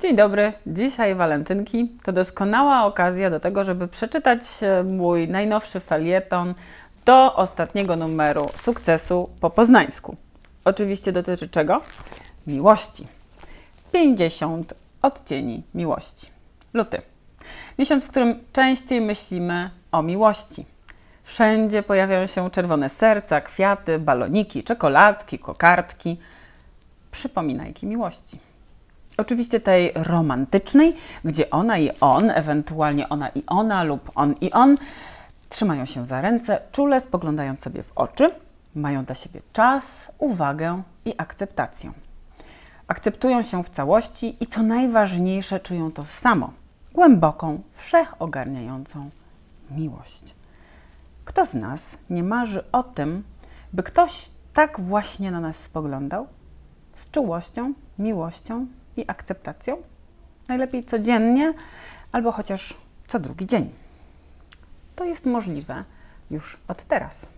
Dzień dobry. Dzisiaj walentynki to doskonała okazja do tego, żeby przeczytać e, mój najnowszy felieton do ostatniego numeru sukcesu po poznańsku. Oczywiście dotyczy czego? Miłości. 50 odcieni miłości. Luty. Miesiąc, w którym częściej myślimy o miłości. Wszędzie pojawiają się czerwone serca, kwiaty, baloniki, czekoladki, kokardki, przypominajki miłości. Oczywiście tej romantycznej, gdzie ona i on, ewentualnie ona i ona lub on i on, trzymają się za ręce, czule spoglądając sobie w oczy, mają dla siebie czas, uwagę i akceptację. Akceptują się w całości i co najważniejsze, czują to samo głęboką, wszechogarniającą miłość. Kto z nas nie marzy o tym, by ktoś tak właśnie na nas spoglądał? z czułością, miłością i akceptacją. Najlepiej codziennie albo chociaż co drugi dzień. To jest możliwe już od teraz.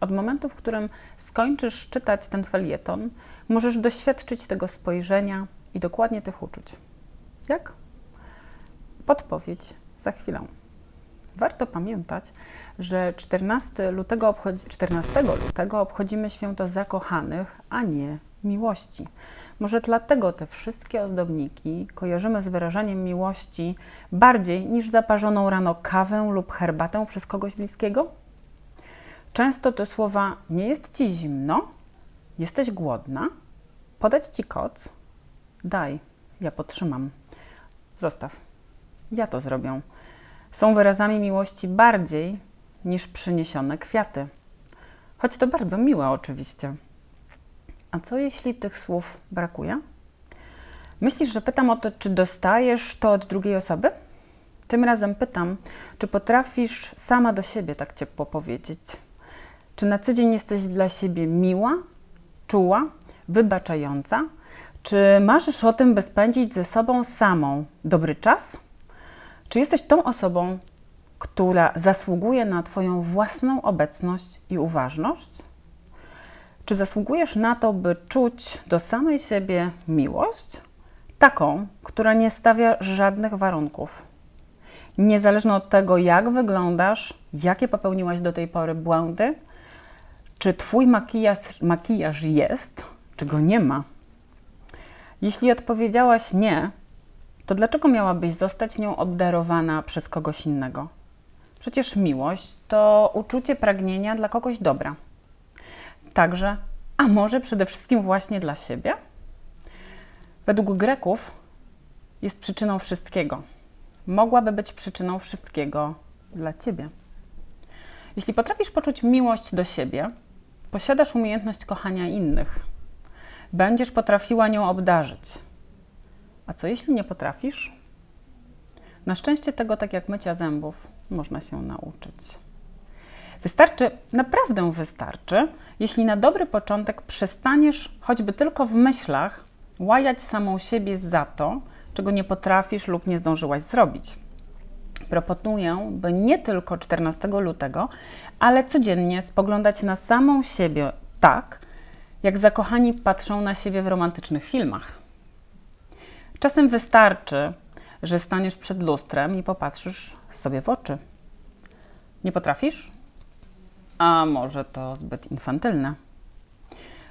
Od momentu, w którym skończysz czytać ten felieton, możesz doświadczyć tego spojrzenia i dokładnie tych uczuć. Jak? Podpowiedź za chwilę. Warto pamiętać, że 14 lutego, obchodzi, 14 lutego obchodzimy święto zakochanych, a nie miłości. Może dlatego te wszystkie ozdobniki kojarzymy z wyrażaniem miłości bardziej niż zaparzoną rano kawę lub herbatę przez kogoś bliskiego? Często te słowa nie jest ci zimno, jesteś głodna, podać ci koc, daj, ja potrzymam, zostaw, ja to zrobię. Są wyrazami miłości bardziej niż przyniesione kwiaty. Choć to bardzo miłe oczywiście. A co jeśli tych słów brakuje? Myślisz, że pytam o to, czy dostajesz to od drugiej osoby? Tym razem pytam, czy potrafisz sama do siebie tak ciepło powiedzieć? Czy na co dzień jesteś dla siebie miła, czuła, wybaczająca? Czy marzysz o tym, by spędzić ze sobą samą dobry czas? Czy jesteś tą osobą, która zasługuje na Twoją własną obecność i uważność? Czy zasługujesz na to, by czuć do samej siebie miłość? Taką, która nie stawia żadnych warunków. Niezależnie od tego, jak wyglądasz, jakie popełniłaś do tej pory błędy, czy Twój makijaż, makijaż jest, czy go nie ma. Jeśli odpowiedziałaś nie, to dlaczego miałabyś zostać nią obdarowana przez kogoś innego? Przecież miłość to uczucie pragnienia dla kogoś dobra. Także, a może przede wszystkim właśnie dla siebie? Według Greków jest przyczyną wszystkiego. Mogłaby być przyczyną wszystkiego dla ciebie. Jeśli potrafisz poczuć miłość do siebie, posiadasz umiejętność kochania innych. Będziesz potrafiła nią obdarzyć. A co jeśli nie potrafisz? Na szczęście tego, tak jak mycia zębów, można się nauczyć. Wystarczy, naprawdę wystarczy, jeśli na dobry początek przestaniesz, choćby tylko w myślach, łajać samą siebie za to, czego nie potrafisz lub nie zdążyłaś zrobić. Proponuję, by nie tylko 14 lutego, ale codziennie spoglądać na samą siebie tak, jak zakochani patrzą na siebie w romantycznych filmach. Czasem wystarczy, że staniesz przed lustrem i popatrzysz sobie w oczy. Nie potrafisz? A może to zbyt infantylne?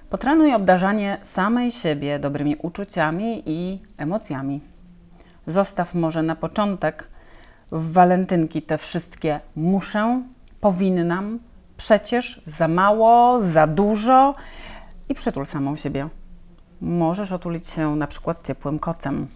Potrenuj obdarzanie samej siebie dobrymi uczuciami i emocjami. Zostaw może na początek w walentynki te wszystkie muszę, powinnam, przecież za mało, za dużo i przytul samą siebie. Możesz otulić się na przykład ciepłym kocem.